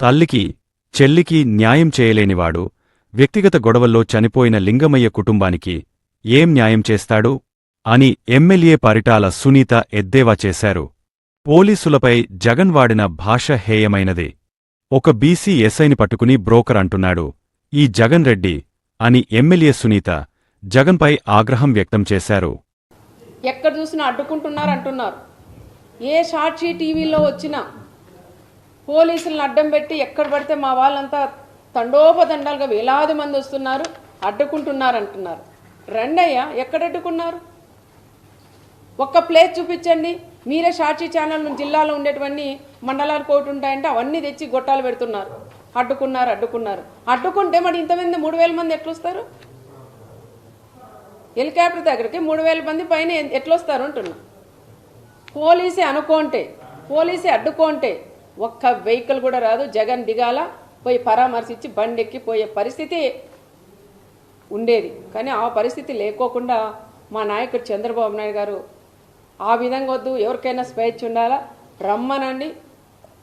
తల్లికి చెల్లికి న్యాయం చేయలేనివాడు వ్యక్తిగత గొడవల్లో చనిపోయిన లింగమయ్య కుటుంబానికి ఏం న్యాయం చేస్తాడు? అని ఎమ్మెల్యే పరిటాల సునీత ఎద్దేవా చేశారు. పోలీసులపై జగన్ వాడిన భాష హేయమైనది. ఒక బీసీ ఎస్ఐని పట్టుకుని బ్రోకర్ అంటున్నాడు. ఈ జగన్ రెడ్డి అని ఎమ్మెల్యే సునీత జగన్పై ఆగ్రహం వ్యక్తం చేశారు. ఎక్కడ చూసినా అడ్డుకుంటున్నారంటున్నారు. ఏ సాక్షి టీవీలో వచ్చినా పోలీసులను అడ్డం పెట్టి ఎక్కడ పడితే మా వాళ్ళంతా తండోపదండాలుగా వేలాది మంది వస్తున్నారు అడ్డుకుంటున్నారు అంటున్నారు రండయ్యా ఎక్కడ అడ్డుకున్నారు ఒక్క ప్లేస్ చూపించండి. మీరే సాక్షి ఛానల్ జిల్లాలో ఉండేటువంటి మండలాలు కోటి ఉంటాయంటే అవన్నీ తెచ్చి గొట్టాలు పెడుతున్నారు. అడ్డుకున్నారు అడ్డుకున్నారు. అడ్డుకుంటే మరి ఇంతమంది మూడు వేల మంది ఎట్లొస్తారు? హెలికాప్టర్ దగ్గరికి మూడు వేల మంది పైన ఎట్లొస్తారు అంటున్నా. పోలీసే అనుకోంటే పోలీసే అడ్డుకోంటే ఒక్క వెహికల్ కూడా రాదు. జగన్ దిగాల పోయి పరామర్శించి బండి ఎక్కిపోయే పరిస్థితి ఉండేది. కానీ ఆ పరిస్థితి లేకోకుండా మా నాయకుడు చంద్రబాబు నాయుడు గారు ఆ విధంగా వద్దు ఎవరికైనా స్వేచ్ఛ ఉండాలా? రమ్మనండి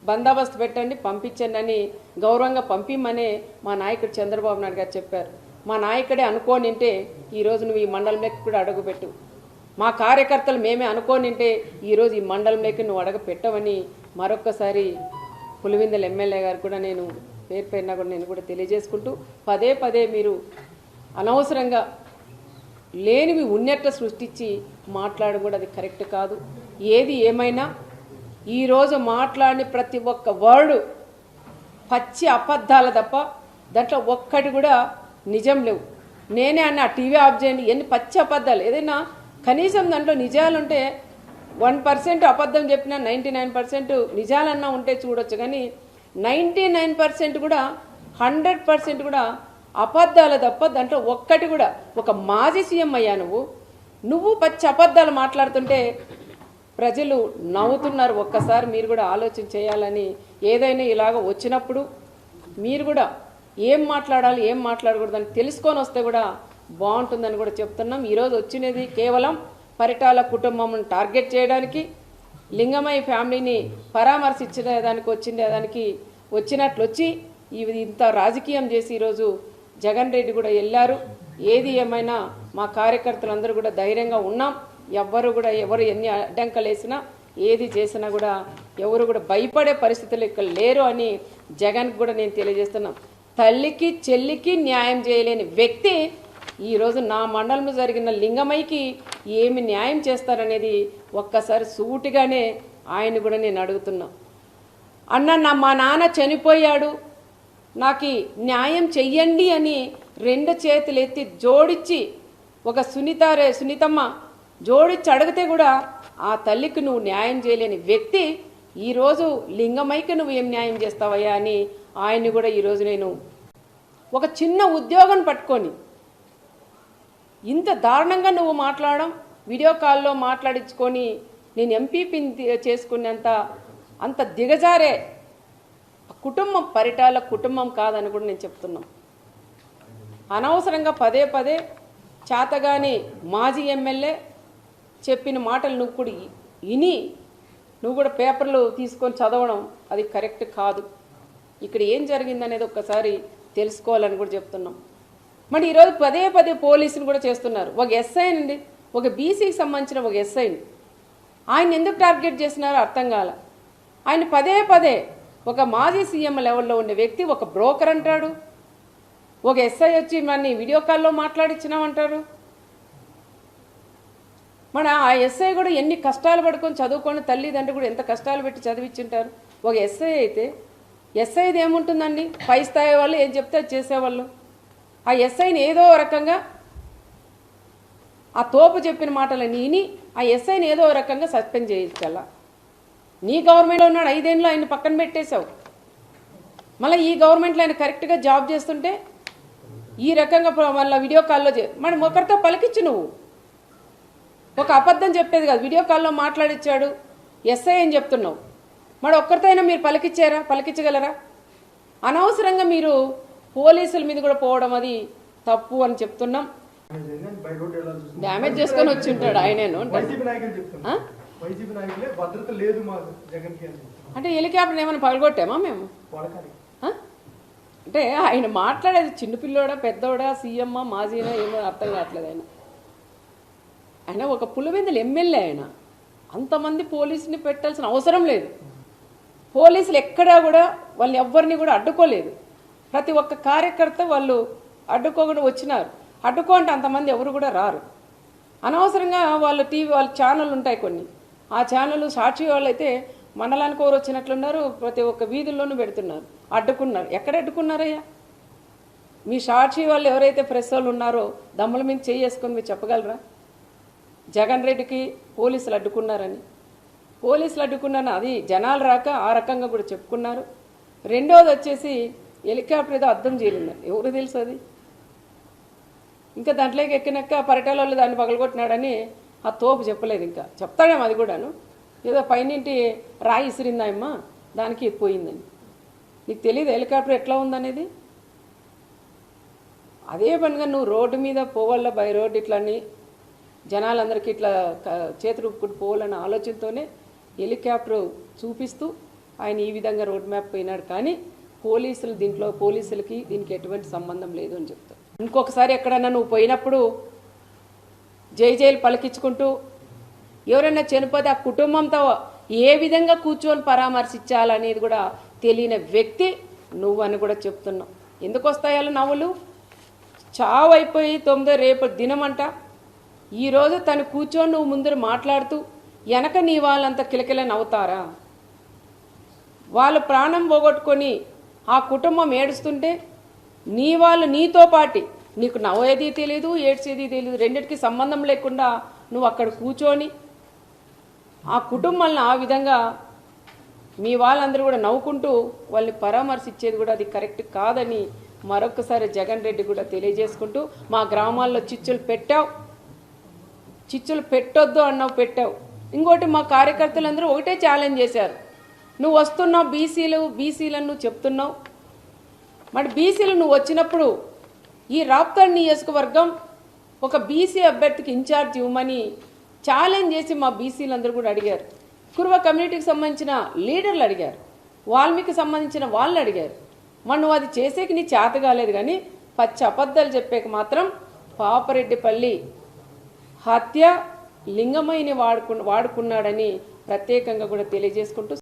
బందోబస్తు పెట్టండి పంపించండి అని గౌరవంగా పంపిమని మా నాయకుడు చంద్రబాబు నాయుడు గారు చెప్పారు. మా నాయకుడే అనుకోనింటే ఈరోజు నువ్వు ఈ మండలంలోకి కూడా అడుగుపెట్టు. మా కార్యకర్తలు మేమే అనుకోనింటే ఈరోజు ఈ మండలంలోకి నువ్వు అడగ పెట్టవని మరొక్కసారి పులివిందల ఎమ్మెల్యే గారు కూడా నేను పేరు పేరున కూడా నేను కూడా తెలియజేసుకుంటూ పదే పదే మీరు అనవసరంగా లేనివి ఉన్నట్ల సృష్టించి మాట్లాడడం కూడా అది కరెక్ట్ కాదు. ఏది ఏమైనా ఈరోజు మాట్లాడిన ప్రతి ఒక్క వర్డ్ పచ్చి అబద్ధాలు తప్ప దాంట్లో ఒక్కటి కూడా నిజం లేవు. నేనే అన్న టీవీ ఆఫ్ చేయండి. ఎన్ని పచ్చి అబద్ధాలు? ఏదైనా కనీసం దాంట్లో నిజాలుంటే వన్ పర్సెంట్ అబద్ధం చెప్పినా నైంటీ నైన్ పర్సెంట్ నిజాలన్నా ఉంటే చూడొచ్చు కానీ నైంటీ నైన్ పర్సెంట్ కూడా హండ్రెడ్ పర్సెంట్ కూడా అబద్ధాలు తప్ప దాంట్లో ఒక్కటి కూడా ఒక మాజీ సీఎం అయ్యా నువ్వు. నువ్వు పచ్చి అబద్ధాలు మాట్లాడుతుంటే ప్రజలు నవ్వుతున్నారు ఒక్కసారి మీరు కూడా ఆలోచన చేయాలని ఏదైనా ఇలాగ వచ్చినప్పుడు మీరు కూడా ఏం మాట్లాడాలి ఏం మాట్లాడకూడదు అని తెలుసుకొని వస్తే కూడా బాగుంటుందని కూడా చెప్తున్నాం. ఈరోజు వచ్చినది కేవలం పరిటాల కుటుంబం టార్గెట్ చేయడానికి లింగమయ్య ఫ్యామిలీని పరామర్శించడానికి వచ్చిన దానికి వచ్చినట్లు వచ్చి ఇది ఇంత రాజకీయం చేసి ఈరోజు జగన్ రెడ్డి కూడా వెళ్ళారు. ఏది ఏమైనా మా కార్యకర్తలందరూ కూడా ధైర్యంగా ఉన్నాం. ఎవ్వరు కూడా ఎవరు ఎన్ని అడ్డంకలు వేసినా ఏది చేసినా కూడా ఎవరు కూడా భయపడే పరిస్థితులు ఇక్కడ లేరు అని జగన్ కూడా నేను తెలియజేస్తున్నాం. తల్లికి చెల్లికి న్యాయం చేయలేని వ్యక్తి ఈరోజు నా మండలంలో జరిగిన లింగమైకి ఏమి న్యాయం చేస్తారనేది ఒక్కసారి సూటిగానే ఆయన కూడా నేను అడుగుతున్నా. అన్న నా మా నాన్న చనిపోయాడు. నాకు న్యాయం చెయ్యండి అని రెండు చేతులు ఎత్తి జోడించి ఒక సునీతారే సునీతమ్మ జోడించి అడిగితే కూడా ఆ తల్లికి నువ్వు న్యాయం చేయలేని వ్యక్తి ఈరోజు లింగమైకి నువ్వు ఏం న్యాయం చేస్తావయ్యా అని ఆయన్ని కూడా ఈరోజు నేను ఒక చిన్న ఉద్యోగం పట్టుకొని ఇంత దారుణంగా నువ్వు మాట్లాడడం వీడియో కాల్లో మాట్లాడించుకొని నేను ఎంపీపీని చేసుకునేంత అంత దిగజారే కుటుంబం పరిటాల కుటుంబం కాదని కూడా నేను చెప్తున్నాం. అనవసరంగా పదే పదే చేతగాని మాజీ ఎమ్మెల్యే చెప్పిన మాటలు నువ్వు కూడా విని నువ్వు కూడా పేపర్లు తీసుకొని చదవడం అది కరెక్ట్ కాదు. ఇక్కడ ఏం జరిగిందనేది ఒక్కసారి తెలుసుకోవాలని కూడా చెప్తున్నాం. మరి ఈరోజు పదే పదే పోలీసులు కూడా చేస్తున్నారు. ఒక ఎస్ఐ అండి. ఒక బీసీకి సంబంధించిన ఒక ఎస్ఐని ఆయన ఎందుకు టార్గెట్ చేస్తున్నారో అర్థం కాల. ఆయన పదే పదే ఒక మాజీ సీఎం లెవెల్లో ఉండే వ్యక్తి ఒక బ్రోకర్ అంటాడు. ఒక ఎస్ఐ వచ్చి మన వీడియో కాల్లో మాట్లాడిచ్చినామంటారు. మన ఆ ఎస్ఐ కూడా ఎన్ని కష్టాలు పడుకొని చదువుకొని తల్లిదండ్రులు కూడా ఎంత కష్టాలు పెట్టి చదివించుంటారు ఒక ఎస్ఐ అయితే ఎస్ఐది ఏముంటుందండి? పై స్థాయి వాళ్ళు ఏం చెప్తే చేసేవాళ్ళు. ఆ ఎస్ఐని ఏదో రకంగా ఆ తోపు చెప్పిన మాటలని విని ఆ ఎస్ఐని ఏదో రకంగా సస్పెండ్ చేయించాల? నీ గవర్నమెంట్లో ఉన్నాడు ఐదేళ్ళు ఆయన పక్కన పెట్టేశావు. మళ్ళీ ఈ గవర్నమెంట్లో ఆయన కరెక్ట్గా జాబ్ చేస్తుంటే ఈ రకంగా మళ్ళీ వీడియో కాల్లో చే మనం ఒకరితో పలికిచ్చు నువ్వు. ఒక అబద్ధం చెప్పేది కాదు. వీడియో కాల్లో మాట్లాడిచ్చాడు ఎస్ఐ అని చెప్తున్నావు. మరి ఒక్కరితో అయినా మీరు పలికిచ్చారా? పలికించగలరా? అనవసరంగా మీరు పోలీసుల మీద కూడా పోవడం అది తప్పు అని చెప్తున్నాం. డ్యామేజ్ చేసుకొని వచ్చి ఉంటాడు ఆయనేను అంటాడు. వైసీపీ నాయకులు చెప్తున్నారు ఆ? వైసీపీ నాయకులే భద్రత లేదు మా జగన్కి అని చెప్తున్నారు. అంటే హెలికాప్టర్ ఏమైనా పగలగొట్టామా మేము అంటే ఆయన మాట్లాడేది చిన్నపిల్లోడా పెద్దోడా సీఎమ్మా మాజీనా ఏమో అర్థం కావట్లేదు ఆయన ఆయన ఒక పులివెందులు ఎమ్మెల్యే ఆయన అంతమంది పోలీసుని పెట్టాల్సిన అవసరం లేదు పోలీసులు ఎక్కడా కూడా వాళ్ళని ఎవ్వరిని కూడా అడ్డుకోలేదు ప్రతి ఒక్క కార్యకర్త వాళ్ళు అడ్డుకోకుండా వచ్చినారు. అడ్డుకో అంటే అంతమంది ఎవరు కూడా రారు. అనవసరంగా వాళ్ళ టీవీ వాళ్ళ ఛానల్ ఉంటాయి కొన్ని. ఆ ఛానల్ సాక్షి వాళ్ళు అయితే మండలానికి ఎవరు వచ్చినట్లున్నారు ప్రతి ఒక్క వీధుల్లోనూ పెడుతున్నారు. అడ్డుకున్నారు. ఎక్కడ అడ్డుకున్నారయ్యా? మీ సాక్షి వాళ్ళు ఎవరైతే ప్రెస్ వాళ్ళు ఉన్నారో దమ్ముల మీద చేసుకొని మీరు చెప్పగలరా? జగన్ రెడ్డికి పోలీసులు అడ్డుకున్నారని. పోలీసులు అడ్డుకున్నారని అది జనాలు రాక ఆ రకంగా కూడా చెప్పుకున్నారు. రెండోది వచ్చేసి హెలికాప్టర్ ఏదో అర్థం చేయలేదండి ఎవరు తెలుసు అది? ఇంకా దాంట్లోకి ఎక్కినాక పరిటాల వాళ్ళు దాన్ని పగలగొట్టినాడని ఆ తోపు చెప్పలేదు ఇంకా. చెప్తాడేమో అది కూడాను. ఏదో పైనింటి రాయి ఇసిరిందాయమ్మా దానికి పోయిందని. నీకు తెలియదు హెలికాప్టర్ ఎట్లా ఉందనేది? అదే పనిగా నువ్వు రోడ్డు మీద పోవాల బై రోడ్డు ఇట్లని జనాలందరికీ ఇట్లా చేతులు ఊపుకుంటూ పోవాలన్న ఆలోచనతోనే హెలికాప్టర్ చూపిస్తూ ఆయన ఈ విధంగా రోడ్ మ్యాప్ పోయినాడు. కానీ పోలీసులు దీంట్లో పోలీసులకి దీనికి ఎటువంటి సంబంధం లేదు అని చెప్తారు. ఇంకొకసారి ఎక్కడన్నా నువ్వు పోయినప్పుడు జై జైలు పలికించుకుంటూ ఎవరైనా చనిపోతే ఆ కుటుంబంతో ఏ విధంగా కూర్చొని పరామర్శించాలనేది కూడా తెలియని వ్యక్తి నువ్వు అని కూడా చెప్తున్నావు. ఎందుకు వస్తాయాలు నవ్వులు? చావు అయిపోయి తొమ్మిదో రేపు దినమంట. ఈరోజు తను కూర్చొని నువ్వు ముందర మాట్లాడుతూ వెనక నీ వాళ్ళంతా కిలకిల నవ్వుతారా వాళ్ళు ప్రాణం పోగొట్టుకొని ఆ కుటుంబం ఏడుస్తుంటే నీ వాళ్ళు నీతో పాటి నీకు నవ్వేది తెలియదు ఏడ్చేది తెలియదు రెండిటికి సంబంధం లేకుండా నువ్వు అక్కడ కూర్చొని ఆ కుటుంబాలను ఆ విధంగా మీ వాళ్ళందరూ కూడా నవ్వుకుంటూ వాళ్ళని పరామర్శించేది కూడా అది కరెక్ట్ కాదని మరొకసారి జగన్ రెడ్డి కూడా తెలియజేసుకుంటూ మా గ్రామాల్లో చిచ్చులు పెట్టావు. చిచ్చులు పెట్టొద్దు అన్నావు పెట్టావు. ఇంకోటి మా కార్యకర్తలందరూ ఒకటే ఛాలెంజ్ చేశారు. నువ్వు వస్తున్నావు బీసీలు బీసీలను నువ్వు చెప్తున్నావు. మరి బీసీలు నువ్వు వచ్చినప్పుడు ఈ రాప్తాడ్ నియోజకవర్గం ఒక బీసీ అభ్యర్థికి ఇన్ఛార్జ్ ఇవ్వమని ఛాలెంజ్ చేసి మా బీసీలందరూ కూడా అడిగారు. కుర్వ కమ్యూనిటీకి సంబంధించిన లీడర్లు అడిగారు. వాల్మీకి సంబంధించిన వాళ్ళు అడిగారు. మరి నువ్వు అది చేసేకి నీ చేత కాలేదు కానీ పచ్చి అబద్ధాలు చెప్పేకి మాత్రం పాపరెడ్డిపల్లి హత్య లింగమైని వాడుకు వాడుకున్నాడని ప్రత్యేకంగా కూడా తెలియజేసుకుంటూ